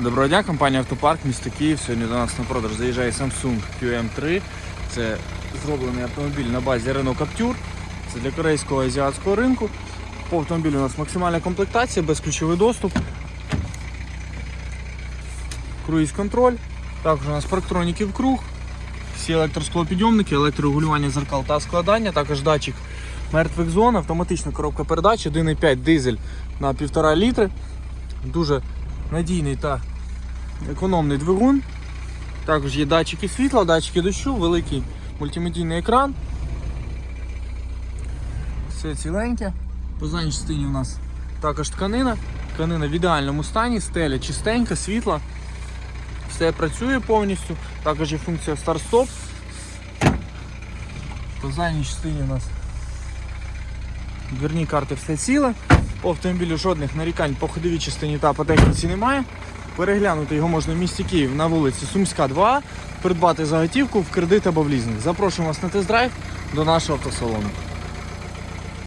Доброго дня, компанія Автопарк, місто Київ. Сьогодні до нас на продаж заїжджає Samsung QM3. Це зроблений автомобіль на базі Renault Captur. Це для корейського азіатського ринку. По автомобілю у нас максимальна комплектація, безключовий доступ. Круїз контроль. Також у нас парктроніки в круг. Всі електросклопідйомники, електрорегулювання зеркал та складання, також датчик мертвих зон, автоматична коробка передач, 1,5 дизель на 1,5 літри. Дуже надійний та економний двигун. Також є датчики світла, датчики дощу, великий мультимедійний екран. Все ціленьке. По задній частині у нас також тканина. Тканина в ідеальному стані, стеля чистенька, світла. Все працює повністю. Також є функція старт-стоп. По задній частині у нас дверні карти все ціле. По автомобілю жодних нарікань по ходовій частині та по техніці немає. Переглянути його можна в місті Київ на вулиці Сумська, 2, придбати заготівку в кредит або в лізинг. Запрошуємо вас на тест-драйв до нашого автосалону.